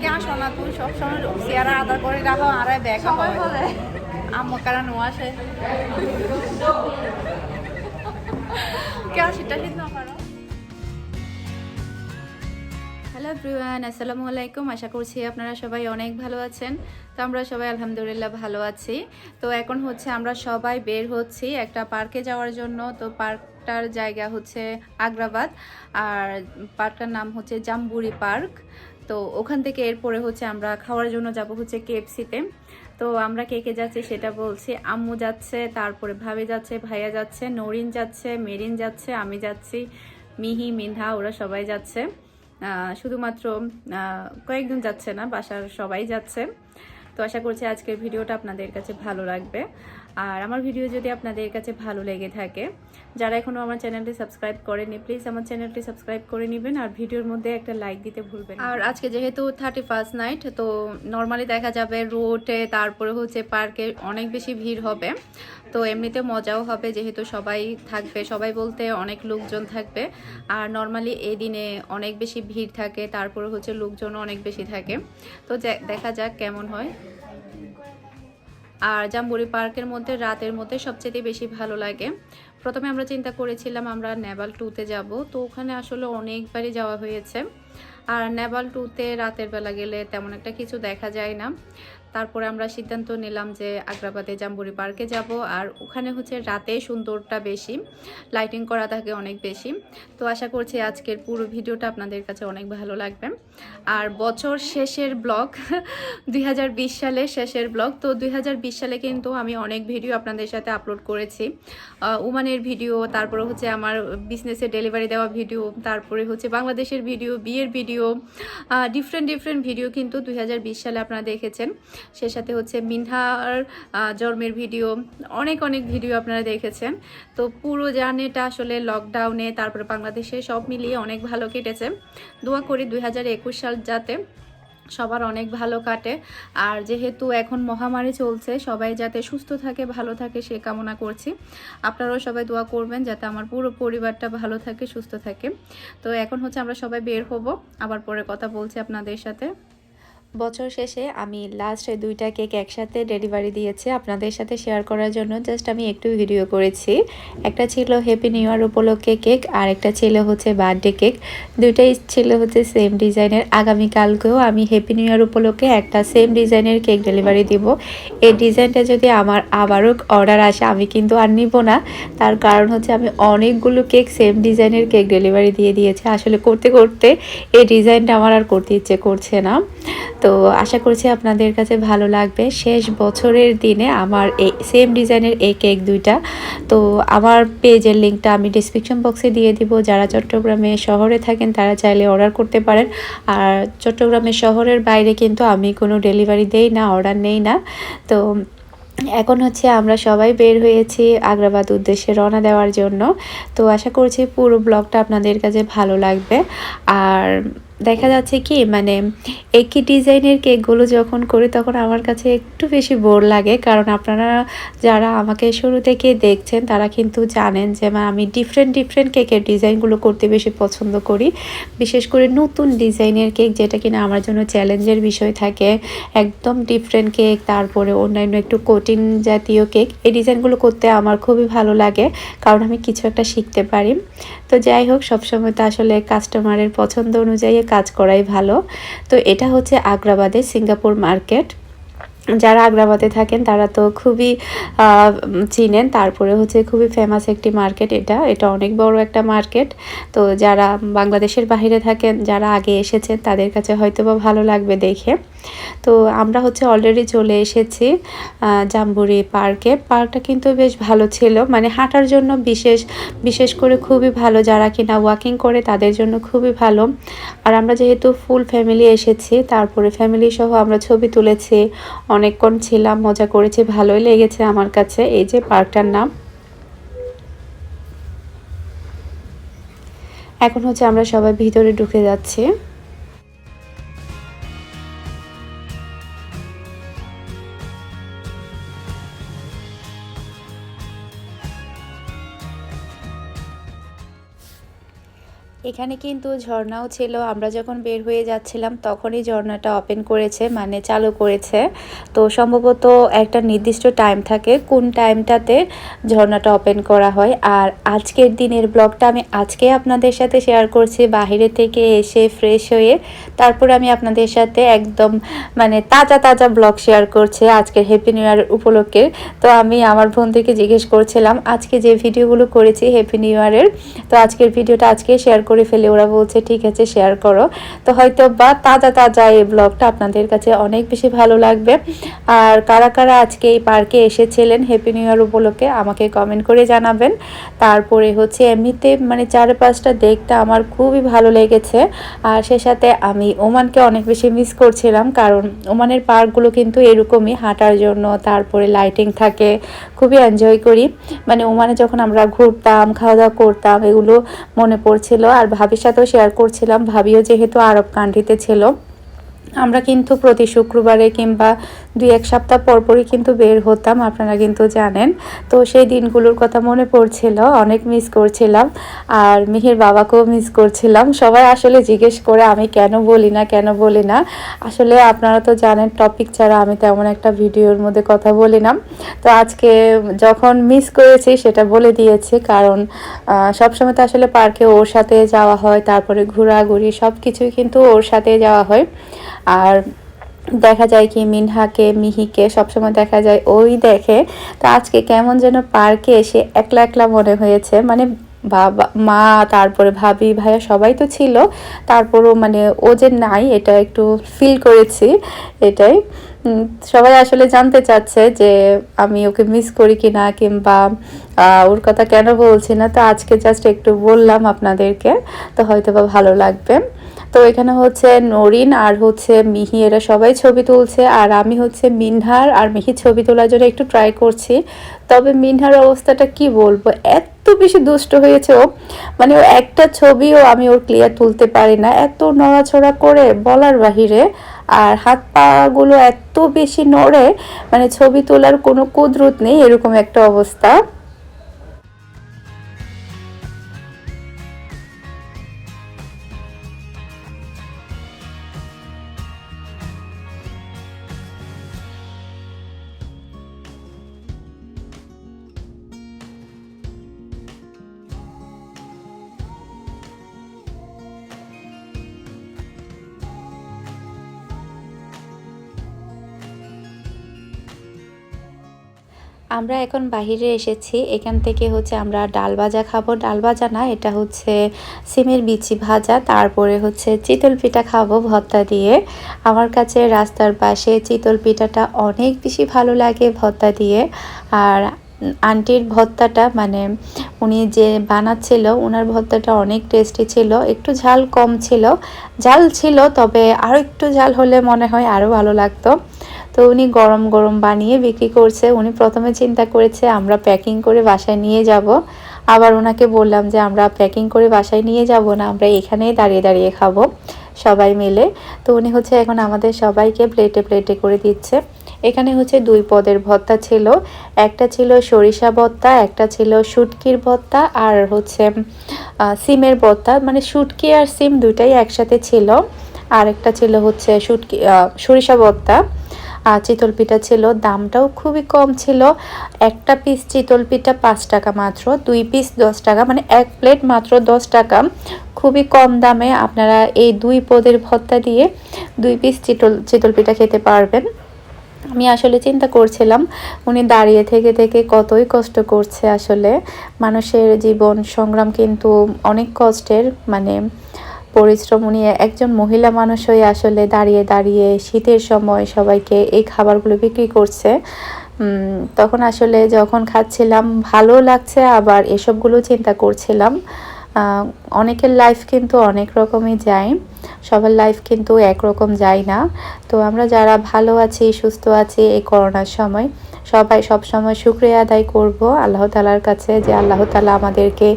কে আসো না তুই সবসময় চেয়ারা করে রাখো আর দেখা হয়। আম্মু কারণ ও আসে? কে আসিটা ঠিক না পারো হ্যালো এভরিওয়ান আসসালামু আলাইকুম। আশা করছি আপনারা সবাই অনেক ভালো আছেন। তো আমরা সবাই আলহামদুলিল্লাহ ভালো আছি। তো এখন হচ্ছে আমরা সবাই বের হচ্ছি একটা পার্কে যাওয়ার জন্য। তো পার্কটার জায়গা হচ্ছে আগ্রাবাদ। আর পার্কটার নাম হচ্ছে জাম্বুরি পার্ক। তো ওখান থেকে এরপরে হচ্ছে আমরা খাওয়ার জন্য যাব হচ্ছে কেএফসিতে তো আমরা কে কে যাচ্ছি সেটা বলছি। আম্মু যাচ্ছে, তারপরে ভাবে যাচ্ছে, ভাইয়া যাচ্ছে, নরিন যাচ্ছে, মেরিন যাচ্ছে, আমি যাচ্ছি, মিহি, মিনহা, ওরা সবাই যাচ্ছে। শুধুমাত্র কয়েকজন যাচ্ছে না, বাসার সবাই যাচ্ছে। তো আশা করছি আজকের ভিডিওটা আপনাদের কাছে ভালো লাগবে। আর আমার ভিডিও যদি আপনাদের কাছে ভালো লেগে থাকে, যারা এখনও আমার চ্যানেলটি সাবস্ক্রাইব করেনি প্লিজ আমার চ্যানেলটি সাবস্ক্রাইব করে নেবেন আর ভিডিওর মধ্যে একটা লাইক দিতে ভুলবেন আর আজকে যেহেতু থার্টি ফার্স্ট নাইট তো নর্মালি দেখা যাবে রোডে তারপরে হচ্ছে পার্কে অনেক বেশি ভিড় হবে। তো এমনিতে মজাও হবে যেহেতু সবাই থাকবে, সবাই বলতে অনেক লোকজন থাকবে। আর নর্মালি এই দিনে অনেক বেশি ভিড় থাকে, তারপরে হচ্ছে লোকজনও অনেক বেশি থাকে। তো দেখা যাক কেমন হয়। আর জাম্বুরি পার্কের মধ্যে, রাতের মধ্যে সবচেয়ে বেশি ভালো লাগে। প্রথমে আমরা চিন্তা করেছিলাম আমরা নেভাল টুতে যাব, তো ওখানে আসলে অনেকবারই যাওয়া হয়েছে। আর নেভাল টুতে রাতের বেলা গেলে তেমন একটা কিছু দেখা যায় না। তারপরে আমরা সিদ্ধান্ত নিলাম যে আগ্রাবাদে জাম্বুরি পার্কে যাব, আর ওখানে হচ্ছে রাতে সুন্দরটা বেশি লাইটিং করা থাকে অনেক বেশি। তো আশা করছি আজকের পুরো ভিডিওটা আপনাদের কাছে অনেক ভালো লাগবে। আর বছর শেষের ব্লগ, দুই সালের শেষের ব্লগ, তো দুই হাজার বিশ সালে কিন্তু আমি অনেক ভিডিও আপনাদের সাথে আপলোড করেছি। উমানের ভিডিও, তারপরে হচ্ছে আমার বিজনেসে ডেলিভারি দেওয়া ভিডিও তারপরে হচ্ছে বাংলাদেশের ভিডিও বিয়ের ভিডিও ডিফারেন্ট ডিফারেন্ট ভিডিও কিন্তু দুই হাজার বিশ সালে আপনারা দেখেছেন। সে সাথে হচ্ছে মিনহার জন্মের ভিডিও, অনেক অনেক ভিডিও আপনারা দেখেছেন। তো পুরো জার্নিটা আসলে লকডাউনে তারপরে বাংলাদেশে সব মিলিয়ে অনেক ভালো কেটেছে। দোয়া করি দুই হাজার একুশ সাল যাতে সবার অনেক ভালো কাটে। আর যেহেতু এখন মহামারী চলছে, সবাই যাতে সুস্থ থাকে, ভালো থাকে, সে কামনা করছি। আপনারাও সবাই দোয়া করবেন যাতে আমার পুরো পরিবারটা ভালো থাকে, সুস্থ থাকে। তো এখন হচ্ছে আমরা সবাই বের হব। আবার পরে কথা বলছি আপনাদের সাথে। বছর শেষে আমি লাস্ট দুইটা কেক একসাথে ডেলিভারি দিয়েছি আপনাদের সাথে শেয়ার করার জন্য। জাস্ট আমি একটু ভিডিও করেছি। একটা ছিল হ্যাপি নিউ ইয়ার উপলক্ষে কেক আর একটা ছিল হচ্ছে বার্থডে কেক দুইটাই ছিল হচ্ছে সেম ডিজাইনের আগামীকালকেও আমি হ্যাপি নিউ ইয়ার উপলক্ষে একটা সেম ডিজাইনের কেক ডেলিভারি দিব। এই ডিজাইনটা যদি আমার আবারও অর্ডার আসে, আমি কিন্তু আর নিব না। তার কারণ হচ্ছে আমি অনেকগুলো কেক সেম ডিজাইনের কেক ডেলিভারি দিয়ে দিয়েছি। আসলে করতে করতে এই ডিজাইনটা আমার আর করতে ইচ্ছে করছে না। তো আশা করছি আপনাদের কাছে ভালো লাগবে। শেষ বছরের দিনে আমার এই সেম ডিজাইনের এই কেক দুইটা। তো আমার পেজের লিঙ্কটা আমি ডিসক্রিপশন বক্সে দিয়ে দিব। যারা চট্টগ্রামে শহরে থাকেন, তারা চাইলে অর্ডার করতে পারেন। আর চট্টগ্রামের শহরের বাইরে কিন্তু আমি কোনো ডেলিভারি দেই না অর্ডার নেই না। তো এখন হচ্ছে আমরা সবাই বের হয়েছি আগ্রাবাদ উদ্দেশ্যে রওনা দেওয়ার জন্য। তো আশা করছি পুরো ব্লগটা আপনাদের কাছে ভালো লাগবে। আর দেখা যাচ্ছে কি মানে একই ডিজাইনের কেকগুলো যখন করি তখন আমার কাছে একটু বেশি বোর লাগে। কারণ আপনারা যারা আমাকে শুরু থেকে দেখছেন, তারা কিন্তু জানেন যে আমি ডিফারেন্ট ডিফারেন্ট কেকের ডিজাইনগুলো করতে বেশি পছন্দ করি। বিশেষ করে নতুন ডিজাইনের কেক যেটা কিনা আমার জন্য চ্যালেঞ্জের বিষয় থাকে। একদম ডিফারেন্ট কেক, তারপরে অন্যান্য একটু কঠিন জাতীয় কেক। এই ডিজাইনগুলো করতে আমার খুবই ভালো লাগে, কারণ আমি কিছু একটা শিখতে পারি। তো যাই হোক, সবসময় তো আসলে কাস্টমারের পছন্দ অনুযায়ী কাজ করাই ভালো। তো এটা হচ্ছে আগ্রাবাদে সিঙ্গাপুর মার্কেট। যারা আগ্রাবাদে থাকেন, তারা তো খুবই চিনেন। তারপরে হচ্ছে খুবই ফেমাস একটি মার্কেট এটা। এটা অনেক বড় একটা মার্কেট। তো যারা বাংলাদেশের বাইরে থাকেন, যারা আগে এসেছেন, তাদের কাছে হয়তো বা ভালো লাগবে দেখে। তো আমরা হচ্ছে অলরেডি চলে এসেছি জাম্বুরি পার্কে। পার্কটা কিন্তু বেশ ভালো ছিল মানে হাঁটার জন্য বিশেষ বিশেষ করে খুবই ভালো। যারা কিনা ওয়াকিং করে তাদের জন্য খুবই ভালো। আর আমরা যেহেতু ফুল ফ্যামিলি এসেছি, তারপরে ফ্যামিলি সহ আমরা ছবি তুলেছি, অনেকক্ষণ ছিলাম, মজা করেছি, ভালোই লেগেছে আমার কাছে। এই যে পার্কটার নাম। এখন হচ্ছে আমরা সবাই ভিতরে ঢুকে যাচ্ছি। এখানে কিন্তু ঝর্ণাও ছিল। আমরা যখন বের হয়ে যাচ্ছিলাম, তখনই ঝর্ণাটা ওপেন করেছে মানে চালু করেছে। তো সম্ভবত একটা নির্দিষ্ট টাইম থাকে কোন টাইমটাতে ঝর্ণাটা ওপেন করা হয়। আর আজকের দিনের ব্লগটা আমি আজকে আপনাদের সাথে শেয়ার করছি বাইরে থেকে এসে ফ্রেশ হয়ে। তারপরে আমি আপনাদের সাথে একদম মানে তাজা তাজা ব্লগ শেয়ার করছে আজকের হ্যাপি নিউ ইয়ার উপলক্ষে। তো আমি আমার বোনদেরকে জিজ্ঞেস করছিলাম, আজকে যে ভিডিওগুলো করেছি হ্যাপি নিউ ইয়ারের তো আজকের ভিডিওটা আজকে শেয়ার করে ফেলে ওরা বলছে, ঠিক আছে শেয়ার করো। তো হয়তো বা তাজা তাজা এই ব্লগটা আপনাদের কাছে অনেক বেশি ভালো লাগবে। আর কারা কারা আজকে এই পার্কে এসেছিলেন হ্যাপি নিউ ইয়ার উপলক্ষে, আমাকে কমেন্ট করে জানাবেন। তারপরে হচ্ছে এমনিতে মানে চারপাশটা দেখতে আমার খুবই ভালো লেগেছে। আর সে সাথে আমি ওমানকে অনেক বেশি মিস করছিলাম, কারণ ওমানের পার্কগুলো কিন্তু এরকমই, হাঁটার জন্য, তারপরে লাইটিং থাকে, খুবই এনজয় করি। মানে ওমানে যখন আমরা ঘুরতাম খাওয়া দাওয়া করতাম, এগুলো মনে পড়ছিল। আর ভাবির সাথেও শেয়ার করছিলাম। ভাবিও যেহেতু আরব কান্ট্রিতে ছিল আমরা কিন্তু প্রতি শুক্রবারে কিংবা দুই এক সপ্তাহ পরপরই কিন্তু বের হতাম, আপনারা কিন্তু জানেন। তো সেই দিনগুলোর কথা মনে পড়ছিল, অনেক মিস করছিলাম। আর মিহির বাবাকেও মিস করছিলাম। সবাই আসলে জিজ্ঞেস করে, আমি কেন বলি না, কেন বলি না? আসলে আপনারা তো জানেন টপিক ছাড়া আমি তেমন একটা ভিডিওর মধ্যে কথা বলি না। তো আজকে যখন মিস করেছি, সেটা বলে দিয়েছি। কারণ সবসময় তো আসলে পার্কে ওর সাথে যাওয়া হয়, তারপরে ঘোরাঘুরি সব কিছুই কিন্তু ওর সাথে যাওয়া হয়। আর দেখা যায় কি মিনহাকে, মিহিকে সবসময় দেখা যায় ওই দেখে। তো আজকে কেমন যেন পার্কে এসে একলা একলা মনে হয়েছে। মানে বাবা, মা, তারপরে ভাবি, ভাইয়া সবাই তো ছিল। তারপরও মানে ও যে নাই, এটা একটু ফিল করেছি এটাই। সবাই আসলে জানতে চাচ্ছে যে আমি ওকে মিস করি কি না কিংবা ওর কথা কেন বলছি না। তো আজকে জাস্ট একটু বললাম আপনাদেরকে। তো হয়তো বা ভালো লাগবে। তো এখানে হচ্ছে নরিন আর হচ্ছে মিহি, এরা সবাই ছবি তুলছে। আর আমি হচ্ছে মিনহার আর মিহি ছবি তোলার জন্য একটু ট্রাই করছি। তবে মিনহার অবস্থাটা কি বলব? এত বেশি দুষ্ট হয়েছে ও। মানে ও একটা ছবিও আমি ওর ক্লিয়ার তুলতে পারি না। এত নড়াছড়া করে বলার বাহিরে। আর হাত পাগুলো এত বেশি নড়ে। মানে ছবি তোলার কোনো কুদরত নেই, এরকম একটা অবস্থা। আমরা এখন বাহিরে এসেছি। এখান থেকে হচ্ছে আমরা ডাল ভাজা খাব। ডাল ভাজা না, এটা হচ্ছে সিমের বিচি ভাজা। তারপরে হচ্ছে চিতল পিঠা খাব ভর্তা দিয়ে। আমার কাছে রাস্তার পাশে চিতল পিঠাটা অনেক বেশি ভালো লাগে ভর্তা দিয়ে। আর আন্টির ভর্তাটা মানে উনি যে বানাচ্ছিল ওনার ভর্তাটা অনেক টেস্টি ছিল। একটু ঝাল কম ছিল। ঝাল ছিল, তবে আরও একটু ঝাল হলে মনে হয় আরও ভালো লাগতো। তো উনি গরম গরম বানিয়ে বিক্রি করছে। উনি প্রথমে চিন্তা করেছে, আমরা প্যাকিং করে বাসায় নিয়ে যাব। আবার ওনাকে বললাম যে, আমরা প্যাকিং করে বাসায় নিয়ে যাব না, আমরা এখানেই দাঁড়িয়ে দাঁড়িয়ে খাব। সবাই মিলে। তো উনি হচ্ছে এখন আমাদের সবাইকে প্লেটে প্লেটে করে দিচ্ছে। এখানে হচ্ছে দুই পদের ভত্তা ছিল। একটা ছিল সরিষা ভত্তা, একটা ছিল শুটকির ভত্তা আর হচ্ছে সিমের ভত্তা। মানে শুটকি আর সিম দুইটাই একসাথে ছিল। আর একটা ছিল হচ্ছে শুটকি সরিষা ভত্তা। চিতল পিঠা ছিল, দামটাও খুবই কম ছিল। একটা পিস চিতল পিঠা পাঁচ টাকা মাত্র, দুই পিস দশ টাকা মানে এক প্লেট মাত্র দশ টাকা। খুবই কম দামে আপনারা এই দুই পদের ভত্তা দিয়ে দুই পিস চিতল চিতল পিঠা খেতে পারবেন। আমি আসলে চিন্তা করছিলাম, উনি দাঁড়িয়ে থেকে থেকে কতই কষ্ট করছে আসলে। মানুষের জীবন সংগ্রাম কিন্তু অনেক কষ্টের মানে পরিশ্রম উনি একজন মহিলা মানুষ হয়ে আসলে দাঁড়িয়ে দাঁড়িয়ে শীতের সময় সবাইকে এই খাবারগুলো বিক্রি করছে। তখন আসলে যখন খাচ্ছিলাম, ভালো লাগছে, আবার এসবগুলো চিন্তা করছিলাম। অনেকের লাইফ কিন্তু অনেক রকমই যায়, সবার লাইফ কিন্তু একরকম যায় না। তো আমরা যারা ভালো আছি, সুস্থ আছি এই করোনার সময় সবাই সবসময় শুক্রিয়া আদায় করব আল্লাহ তালার কাছে যে আল্লাহ তালা আমাদেরকে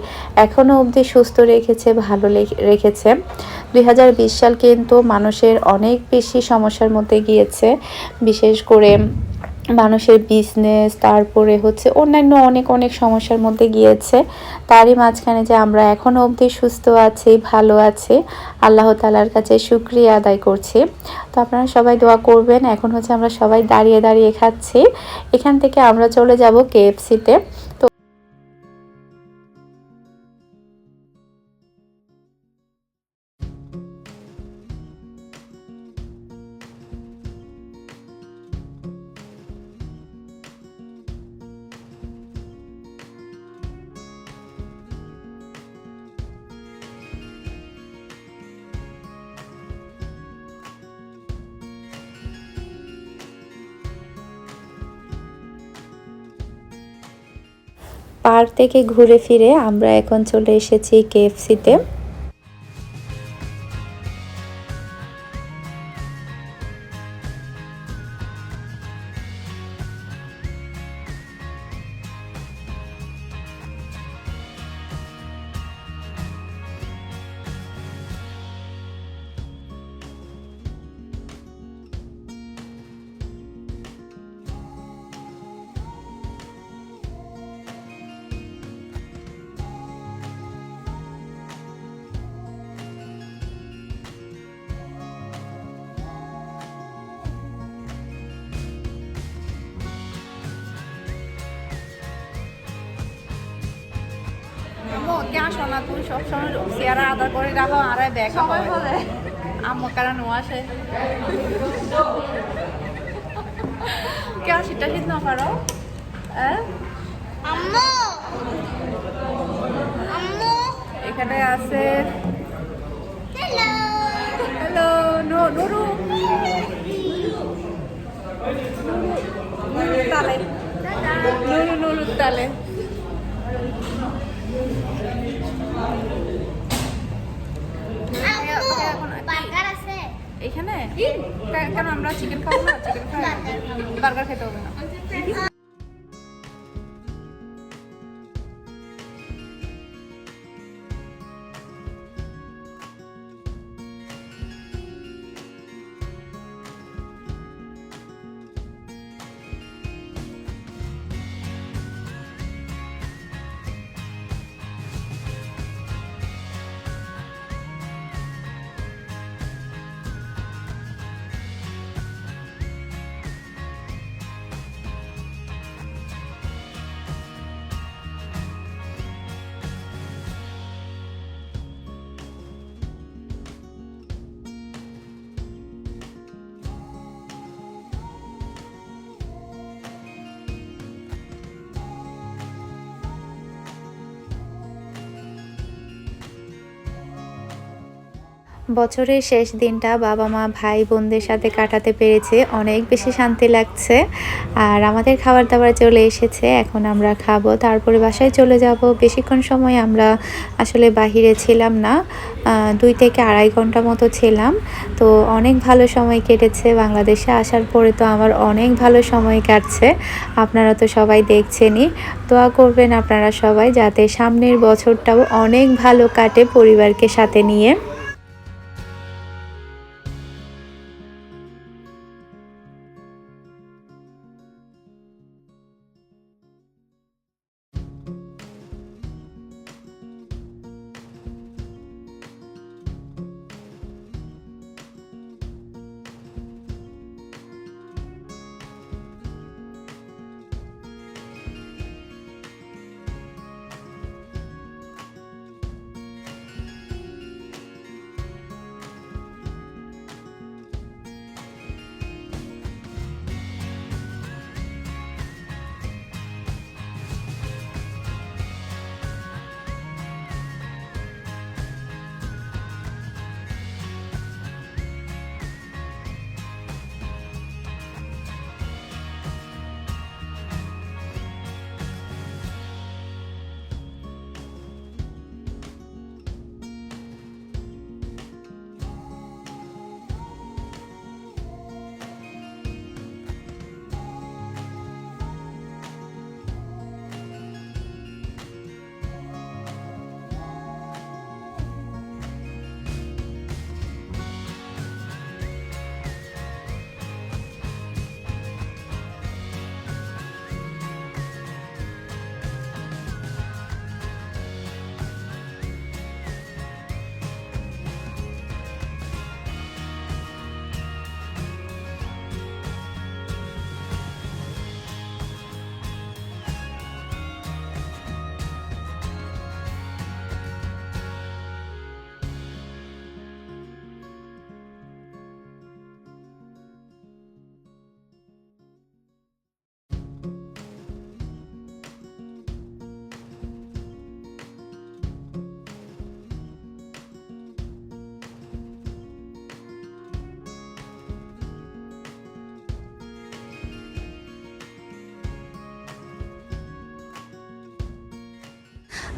এখনও অবধি সুস্থ রেখেছে, ভালো রেখেছে। দুই হাজার বিশ সাল কিন্তু মানুষের অনেক বেশি সমস্যার মধ্যে গিয়েছে। বিশেষ করে মানুষের বিজনেস তারপরে হচ্ছে অন্যান্য অনেক অনেক সমস্যার মধ্যে গিয়েছে। তারই মাঝখানে যে আমরা এখনও অবধি সুস্থ আছি, ভালো আছি, আল্লাহ তালার কাছে সুক্রিয়া আদায় করছি। তো আপনারা সবাই দোয়া করবেন। এখন হচ্ছে আমরা সবাই দাঁড়িয়ে দাঁড়িয়ে খাচ্ছি। এখান থেকে আমরা চলে যাব কেএফসিতে পার্ক থেকে ঘুরে ফিরে আমরা এখন চলে এসেছি কেএফসিতে কেন শোনা তুই সবসময় চেয়ারা আদর করে রাখো আর ব্যাগ সবাই বলে। আম্মু কারণ ও আসে? কেন শীতটা শীত না পারো? এখানে আছে হ্যালো নো নুরু। নুরু তালে। নুরু নুরু তালে আম্মু বার্গার আছে এখানে? কেন আমরা চিকেন খাব না? চিকেন খাই। বার্গার খেতে হবে না। বছরের শেষ দিনটা বাবা মা, ভাই বোনদের সাথে কাটাতে পেরেছে, অনেক বেশি শান্তি লাগছে। আর আমাদের খাবার দাবার চলে এসেছে, এখন আমরা খাব। তারপরে বাসায় চলে যাব। বেশিক্ষণ সময় আমরা আসলে বাহিরে ছিলাম না। দুই থেকে আড়াই ঘণ্টা মতো ছিলাম। তো অনেক ভালো সময় কেটেছে বাংলাদেশে। আসার পরে তো আমার অনেক ভালো সময় কাটছে। আপনারা তো সবাই দেখছেনই। দোয়া করবেন আপনারা সবাই যাতে সামনের বছরটাও অনেক ভালো কাটে পরিবারকে সাথে নিয়ে।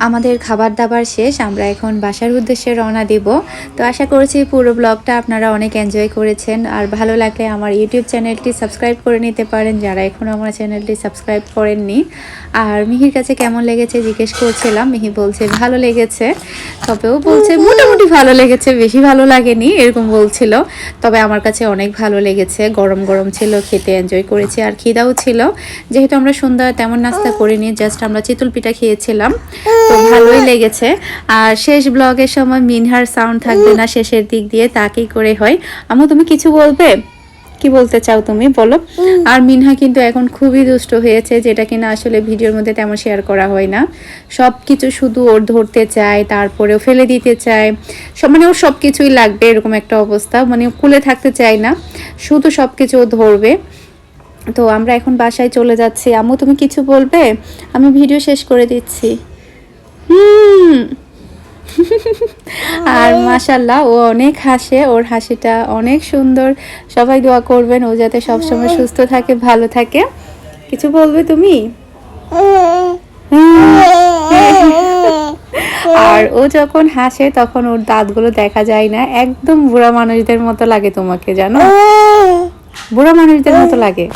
আমাদের খাবার দাবার শেষ, আমরা এখন বাসার উদ্দেশ্যে রওনা দিব। তো আশা করছি পুরো ব্লগটা আপনারা অনেক এনজয় করেছেন। আর ভালো লাগলে আমার ইউটিউব চ্যানেলটি সাবস্ক্রাইব করে নিতে পারেন, যারা এখনও আমার চ্যানেলটি সাবস্ক্রাইব করেননি। আর মিহির কাছে কেমন লেগেছে জিজ্ঞেস করছিলাম, মিহি বলছে ভালো লেগেছে। তবেও বলছে মোটামুটি ভালো লেগেছে, বেশি ভালো লাগেনি, এরকম বলছিল। তবে আমার কাছে অনেক ভালো লেগেছে, গরম গরম ছিল, খেতে এনজয় করেছি, আর খিদাও ছিল। যেহেতু আমরা সন্ধ্যা তেমন নাস্তা করিনি জাস্ট আমরা চিতল পিঠা খেয়েছিলাম। তো ভালোই লেগেছে। আর শেষ ব্লগের সময় মিনহার সাউন্ড থাকবে না শেষের দিক দিয়ে তাকেই করে হয়। আমু তুমি কিছু বলবে? কি বলতে চাও তুমি? বলো। আর মিনহা কিন্তু এখন খুবই দুষ্ট হয়েছে যেটা কিনা আসলে ভিডিওর মধ্যে তেমন শেয়ার করা হয় না। সব কিছু শুধু ওর ধরতে চায় তারপরেও ফেলে দিতে চায়। সব মানে ওর সব কিছুই লাগবে এরকম একটা অবস্থা। মানে কুলে থাকতে চায় না শুধু সব কিছু ও ধরবে। তো আমরা এখন বাসায় চলে যাচ্ছি। আম্মু তুমি কিছু বলবে? আমি ভিডিও শেষ করে দিচ্ছি। আর মাশাল্লাহ ও অনেক হাসে ওর হাসিটা অনেক সুন্দর। সবাই দোয়া করবেন ও যাতে সবসময় সুস্থ থাকে ভালো থাকে। কিছু বলবে তুমি? আর ও যখন হাসে তখন ওর দাঁতগুলো দেখা যায় না। একদম বুড়া মানুষদের মতো লাগে তোমাকে জানো? বুড়া মানুষদের মতো লাগে।